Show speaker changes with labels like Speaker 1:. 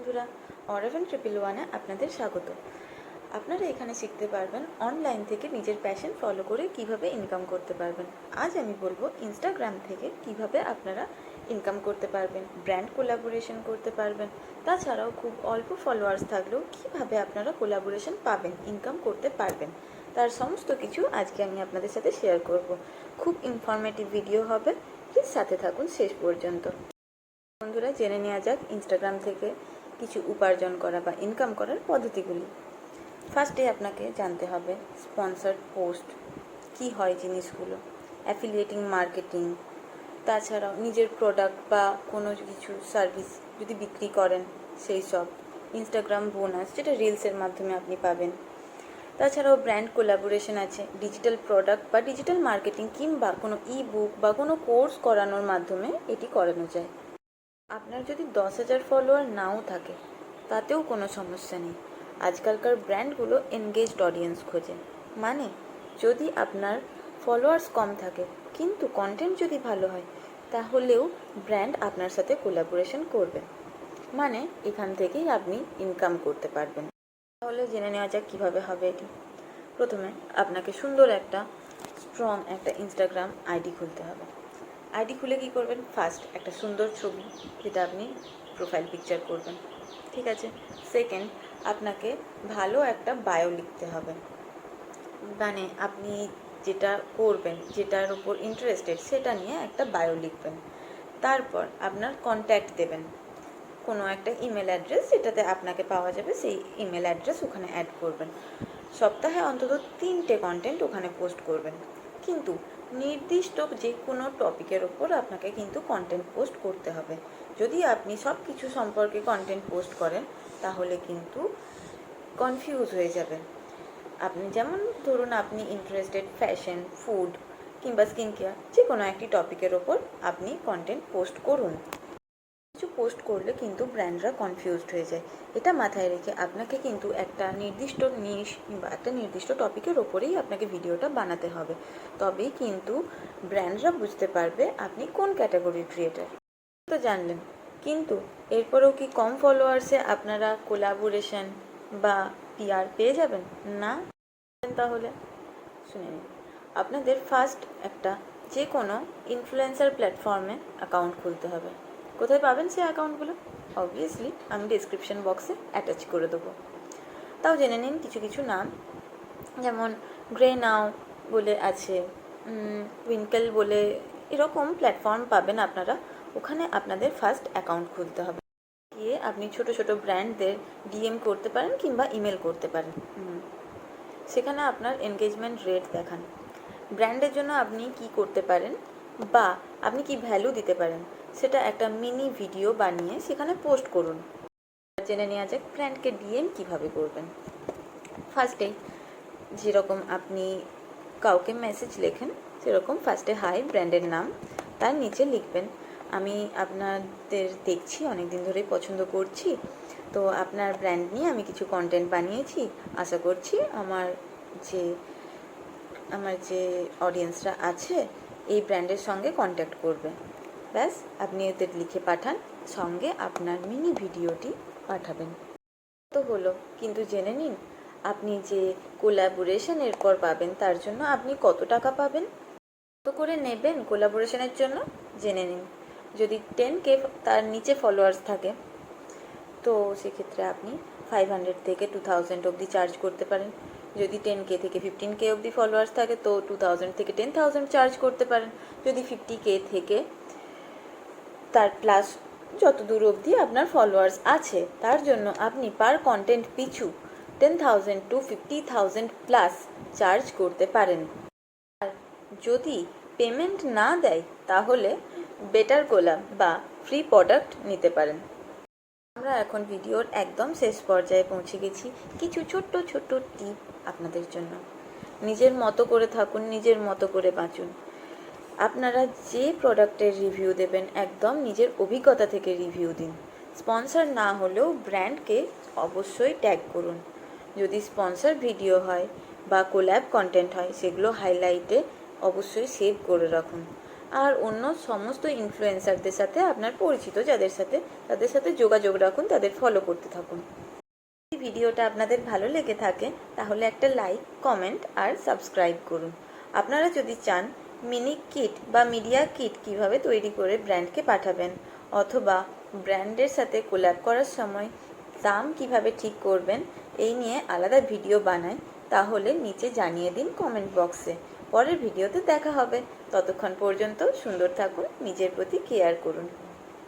Speaker 1: বন্ধুরা অরাভেন ট্রিপল ওয়ানে আপনাদের স্বাগত। আপনারা এখানে শিখতে পারবেন অনলাইন থেকে নিজের প্যাশন ফলো করে কীভাবে ইনকাম করতে পারবেন। আজ আমি বলব ইনস্টাগ্রাম থেকে কীভাবে আপনারা ইনকাম করতে পারবেন ব্র্যান্ড কোলাবোরেশন করতে পারবেন। তাছাড়াও খুব অল্প ফলোয়ার্স থাকলেও কীভাবে আপনারা কোলাবোরেশন পাবেন ইনকাম করতে পারবেন, তার সমস্ত কিছু আজকে আমি আপনাদের সাথে শেয়ার করব। খুব ইনফরমেটিভ ভিডিও হবে। প্লিজ সাথে থাকুন শেষ পর্যন্ত। বন্ধুরা, জেনে নেওয়া যাক ইনস্টাগ্রাম থেকে কিছু উপার্জন করা বা ইনকাম করার পদ্ধতিগুলি। ফার্স্টে আপনাকে জানতে হবে স্পন্সার্ড পোস্ট কি হয় জিনিসগুলো অ্যাফিলিয়েটিং মার্কেটিং তাছাড়াও নিজের প্রোডাক্ট বা কোনো কিছু সার্ভিস যদি বিক্রি করেন, সেই সব। ইনস্টাগ্রাম বোনাস যেটা রিলসের মাধ্যমে আপনি পাবেন। তাছাড়াও ব্র্যান্ড কোলাবোরেশন আছে ডিজিটাল প্রোডাক্ট বা ডিজিটাল মার্কেটিং কিংবা কোনো ই বুক বা কোনো কোর্স করানোর মাধ্যমে এটি করানো যায়। আপনার যদি দশ হাজার ফলোয়ার নাও থাকে, তাতেও কোনো সমস্যা নেই। আজকালকার ব্র্যান্ডগুলো এনগেজড অডিয়েন্স খোঁজে। মানে যদি আপনার ফলোয়ার্স কম থাকে, কিন্তু কন্টেন্ট যদি ভালো হয়, তাহলেও ব্র্যান্ড আপনার সাথে কোলাবোরেশন করবে। মানে এখান থেকেই আপনি ইনকাম করতে পারবেন। তাহলে জেনে নেওয়া যাক কীভাবে হবে এটি। প্রথমে, আপনাকে সুন্দর একটা স্ট্রং একটা ইনস্টাগ্রাম আইডি খুলতে হবে। আইডি খুলে কী করবেন? ফার্স্ট একটা সুন্দর ছবি, যেটা আপনি প্রোফাইল পিকচার করবেন। ঠিক আছে? সেকেন্ড আপনাকে ভালো একটা বায়ো লিখতে হবে। মানে আপনি যেটা করবেন, যেটার উপর ইন্টারেস্টেড সেটা নিয়ে একটা বায়ো লিখবেন। তারপর আপনার কন্ট্যাক্ট দেবেন। কোনো একটা ইমেল অ্যাড্রেস যেটাতে আপনাকে পাওয়া যাবে, সেই ইমেল অ্যাড্রেস ওখানে অ্যাড করবেন। সপ্তাহে অন্তত তিনটে কন্টেন্ট ওখানে পোস্ট করবেন। কিন্তু নির্দিষ্ট যে কোনো টপিকের ওপর আপনাকে কিন্তু কন্টেন্ট পোস্ট করতে হবে। যদি আপনি সব কিছু সম্পর্কে কন্টেন্ট পোস্ট করেন, তাহলে কিন্তু কনফিউজ হয়ে যাবে আপনি যেমন ধরুন আপনি ইন্টারেস্টেড ফ্যাশন ফুড কিংবা স্কিন কেয়ার যে কোনো একটি টপিকের ওপর আপনি কন্টেন্ট পোস্ট করুন। কিছু পোস্ট করলে কিন্তু ব্র্যান্ডরা কনফিউজড হয়ে যায়। এটা মাথায় রেখে আপনাকে কিন্তু একটা নির্দিষ্ট নিশ কিংবা একটা নির্দিষ্ট টপিকের ওপরেই আপনাকে ভিডিওটা বানাতে হবে। তবেই কিন্তু ব্র্যান্ডরা বুঝতে পারবে আপনি কোন ক্যাটাগরির ক্রিয়েটার তো জানলেন, কিন্তু এরপরেও কি কম ফলোয়ার্সে আপনারা কোলাবোরেশন বা পিআর পেয়ে যাবেন? না? তাহলে শুনে নিন। আপনাদের ফার্স্ট একটা যে কোনো ইনফ্লুয়েন্সার প্ল্যাটফর্মে অ্যাকাউন্ট খুলতে হবে। কোথায় পাবেন সেই অ্যাকাউন্টগুলো? অবভিয়াসলি আমি ডিসক্রিপশন বক্সে অ্যাটাচ করে দেবো। তাও জেনে নিন কিছু কিছু নাম। যেমন গ্রে নাও বলে আছে উইঙ্কেল বলে, এরকম প্ল্যাটফর্ম পাবেন আপনারা। ওখানে আপনাদের ফার্স্ট অ্যাকাউন্ট খুলতে হবে। গিয়ে আপনি ছোট ছোট ব্র্যান্ডদের ডিএম করতে পারেন কিংবা ইমেল করতে পারেন। সেখানে আপনার এনগেজমেন্ট রেট দেখান। ব্র্যান্ডের জন্য আপনি কি করতে পারেন? বা আপনি কি ভ্যালু দিতে পারেন? সেটা একটা মিনি ভিডিও বানিয়ে সেখানে পোস্ট করুন। জেনে নেওয়া যাক ব্র্যান্ডকে ডিএম কীভাবে করবেন। ফার্স্টে যেরকম আপনি কাউকে মেসেজ লেখেন, সেরকম ফার্স্টে হাই ব্র্যান্ডের নাম, তার নিচে লিখবেন, আমি আপনাদের দেখছি অনেক দিন ধরেই পছন্দ করছি, তো আপনার ব্র্যান্ড নিয়ে আমি কিছু কন্টেন্ট বানিয়েছি, আশা করছি আমার যে আমার যে অডিয়েন্সরা আছে এই ব্র্যান্ডের সঙ্গে কন্ট্যাক্ট করবে। ব্যাস, আপনি ওদের লিখে পাঠান, সঙ্গে আপনার মিনি ভিডিওটি পাঠাবেন। তো হলো, কিন্তু জেনে নিন, আপনি যে কোলাবোরেশন এরপর পাবেন, তার জন্য আপনি কত টাকা পাবেন? কত করে নেবেন কোলাবোরেশনের জন্য? জেনে নিন। যদি টেন কে তার নিচে ফলোয়ার্স থাকে, তো সেক্ষেত্রে আপনি ফাইভ হান্ড্রেড থেকে টু থাউজেন্ড অবধি চার্জ করতে পারেন। যদি টেন কে থেকে ফিফটিন কে অবধি ফলোয়ার্স থাকে, তো টু থাউজেন্ড থেকে টেন থাউজেন্ড চার্জ করতে পারেন। যদি ফিফটি কে থেকে তার প্লাস যত দূর অবধি আপনার ফলোয়ার্স আছে, তার জন্য আপনি পার কন্টেন্ট পিছু ten thousand to fifty thousand plus charge করতে পারেন। আর যদি পেমেন্ট না দেয়, তাহলে বেটার গোলাপ বা ফ্রি প্রোডাক্ট নিতে পারেন। আমরা এখন ভিডিওর একদম শেষ পর্যায়ে পৌঁছে গেছি কিছু ছোট্ট ছোট্ট টিপ আপনাদের জন্য। নিজের মতো করে থাকুন, নিজের মতো করে বাঁচুন। আপনারা যে প্রোডাক্টের রিভিউ দেবেন, একদম নিজের অভিজ্ঞতা থেকে রিভিউ দিন। স্পন্সর না হলেও ব্র্যান্ডকে অবশ্যই ট্যাগ করুন। যদি স্পন্সর ভিডিও হয় বা কোল্যাব কন্টেন্ট হয়, সেগুলো হাইলাইটে অবশ্যই সেভ করে রাখুন। আর অন্য সমস্ত ইনফ্লুয়েন্সারদের সাথে, আপনার পরিচিত যাদের সাথে, তাদের সাথে যোগাযোগ রাখুন, তাদের ফলো করতে থাকুন। যদি ভিডিওটা আপনাদের ভালো লেগে থাকে, তাহলে একটা লাইক কমেন্ট আর সাবস্ক্রাইব করুন। আপনারা যদি চান মিনি কিট বা মিডিয়া কিট কীভাবে তৈরি করে ব্র্যান্ডকে পাঠাবেন, অথবা ব্র্যান্ডের সাথে কোল্যাব করার সময় দাম কীভাবে ঠিক করবেন, এই নিয়ে আলাদা ভিডিও বানাই, তাহলে নিচে জানিয়ে দিন কমেন্ট বক্সে পরের ভিডিওতে দেখা হবে। ততক্ষণ পর্যন্ত সুন্দর থাকুন নিজের প্রতি কেয়ার করুন।